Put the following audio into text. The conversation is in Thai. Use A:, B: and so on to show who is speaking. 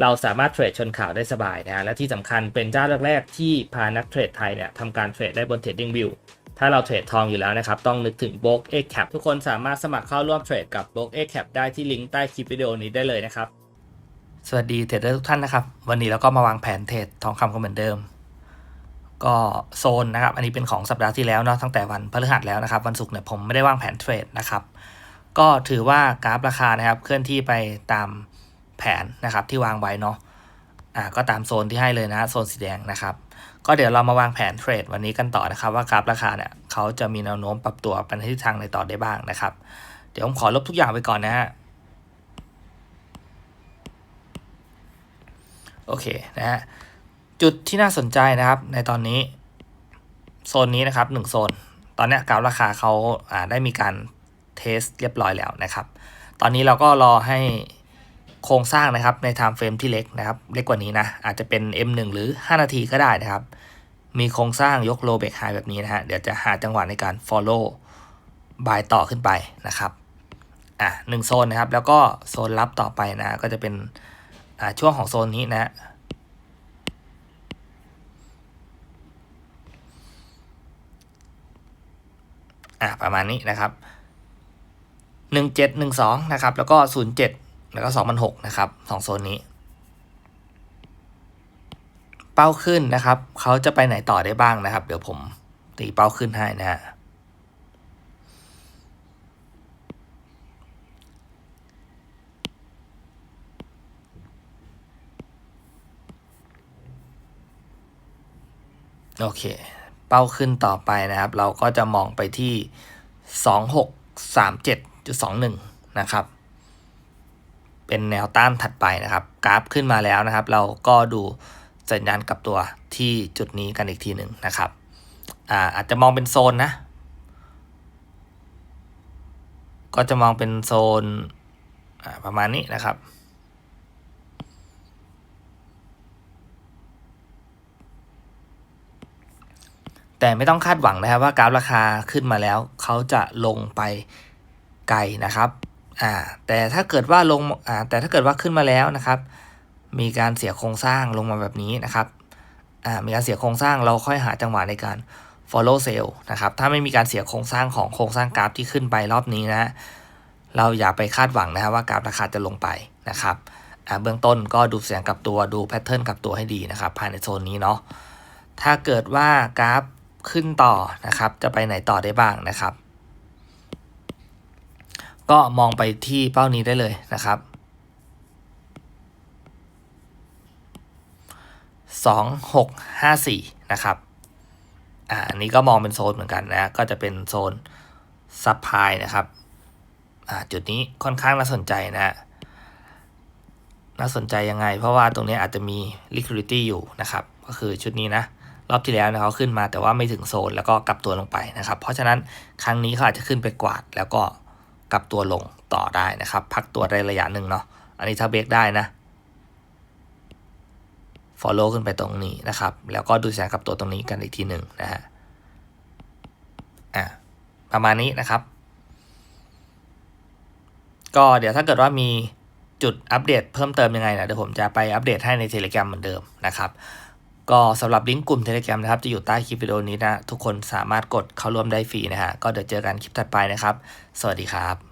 A: เราสามารถเทรดชนข่าวได้สบายนะฮะและที่สำคัญเป็นเจ้าแรกๆที่พานักเทรดไทยเนี่ยทำการเทรดได้บน Trading View ถ้าเราเทรดทองอยู่แล้วนะครับ ต้องนึกถึง b o k X Cap ทุกคนสามารถสมัครเข้าร่วมเทรดกับ b o k X Cap ได้ที่ลิงก์ใต้คลิปวิดีโอนี้ได้เลยนะครับ
B: สวัสดีเทรดเดอร์ทุกท่านนะครับ วันนี้เราก็มาวางแผนเทรดทองคำกันเหมือนเดิม ก็โซนนะครับ อันนี้เป็นของสัปดาห์ที่แล้วเนาะตั้งแต่วันพฤหัสแล้วนะครับ วันศุกร์เนี่ยผมไม่ได้วางแผนเทรดนะครับก็ถือว่ากราฟราคานะครับเคลื่อนที่ไปตาม แผนนะครับที่วางไว้เนาะอ่าก็ตามโซนที่ให้เลยนะโซนสีแดงนะครับ ก็เดี๋ยวเรามาวางแผนเทรดวันนี้กันต่อนะครับ ว่ากราฟราคาเนี่ยเขาจะมีแนวโน้มปรับตัวไปในทิศทางในต่อได้บ้างนะครับ เดี๋ยวผมขอลบทุกอย่างไปก่อนนะฮะโอเคนะฮะจุดที่น่าสนใจนะครับในตอนนี้โซนนี้นะครับหนึ่งโซน ตอนนี้กราฟราคาเขาอ่าได้มีการเทสเรียบร้อยแล้วนะครับ ตอนนี้เราก็รอให้ โครงสร้างนะครับในไทม์เฟรมที่เล็กนะครับเล็กกว่านี้นะอาจจะเป็น M1 หรือ 5 นาทีก็ได้นะครับ มีโครงสร้างยกโลเบกไฮแบบนี้นะฮะเดี๋ยวจะหาจังหวะในการ follow buy ต่อขึ้นไปนะครับอะหนึ่งโซนนะครับ แล้วก็โซนรับต่อไปนะ ก็จะเป็นอ่าช่วงของโซนนี้นะอ่าประมาณนี้นะครับหนึ่งเจ็ดหนึ่งสองนะครับ แล้วก็ศูนย์เจ็ด แล้วก็สองพันหกนะครับสองโซนนี้ เป้าขึ้นนะครับเขาจะไปไหนต่อได้บ้างนะครับ เดี๋ยวผมตีเป้าขึ้นให้นะฮะโอเค เป้าขึ้นต่อไปนะครับ เราก็จะมองไปที่ 2637.21 นะครับ เป็นแนวต้านถัดไปนะครับ กราฟขึ้นมาแล้วนะครับ เราก็ดูสัญญาณกลับตัวที่จุดนี้กันอีกทีหนึ่งนะครับอ่าอาจจะมองเป็นโซนนะ ก็จะมองเป็นโซนอ่าประมาณนี้นะครับ แต่ไม่ต้องคาดหวังนะครับว่ากราฟราคาขึ้นมาแล้ว เขาจะลงไปไกลนะครับ อ่าแต่ถ้าเกิดว่าลงอ่าแต่ถ้าเกิดว่าขึ้นมาแล้วนะครับ มีการเสียโครงสร้างลงมาแบบนี้นะครับอ่ามีการเสียโครงสร้างเราค่อยหาจังหวะในการ follow sale นะครับถ้าไม่มีการเสียโครงสร้างของโครงสร้างกราฟที่ขึ้นไปรอบนี้นะเราอย่าไปคาดหวังนะครับว่ากราฟราคาจะลงไปนะครับอ่าเบื้องต้นก็ดูเสียงกับตัวดูแพทเทิร์นกับตัวให้ดีนะครับภายในโซนนี้เนาะถ้าเกิดว่ากราฟขึ้นต่อนะครับ จะไปไหนต่อได้บ้างนะครับ ก็มองไปที่เป้านี้ได้เลยนะครับสองหกห้าสี่นะครับ อ่าอันนี้ก็มองเป็นโซนเหมือนกันนะ ก็จะเป็นโซนซับไพนะครับ อ่า จุดนี้ค่อนข้างน่าสนใจนะ น่าสนใจยังไง เพราะว่าตรงนี้อาจจะมี liquidity อยู่นะครับ ก็คือชุดนี้นะ รอบที่แล้วนะเขาขึ้นมาแต่ว่าไม่ถึงโซนแล้วก็กลับตัวลงไปนะครับ เพราะฉะนั้นครั้งนี้เขาอาจจะขึ้นไปกวาดแล้วก็ กลับตัวลงต่อได้นะครับ พักตัวได้ระยะหนึ่งเนาะอันนี้ถ้าเบรกได้นะ follow ขึ้นไปตรงนี้นะครับ แล้วก็ดูแสงกับตัวตรงนี้กันอีกทีหนึ่งนะฮะอะประมาณนี้นะครับ ก็เดี๋ยวถ้าเกิดว่ามีจุดอัปเดตเพิ่มเติมยังไงนะเดี๋ยวผมจะไปอัปเดตให้ใน Telegram เหมือนเดิมนะครับก็สำหรับลิงก์กลุ่ม Telegram นะครับ จะอยู่ใต้คลิปวิดีโอนี้นะ ทุกคนสามารถกดเข้าร่วมได้ฟรีนะฮะ ก็เดี๋ยวเจอกันคลิปถัดไปนะครับ สวัสดีครับ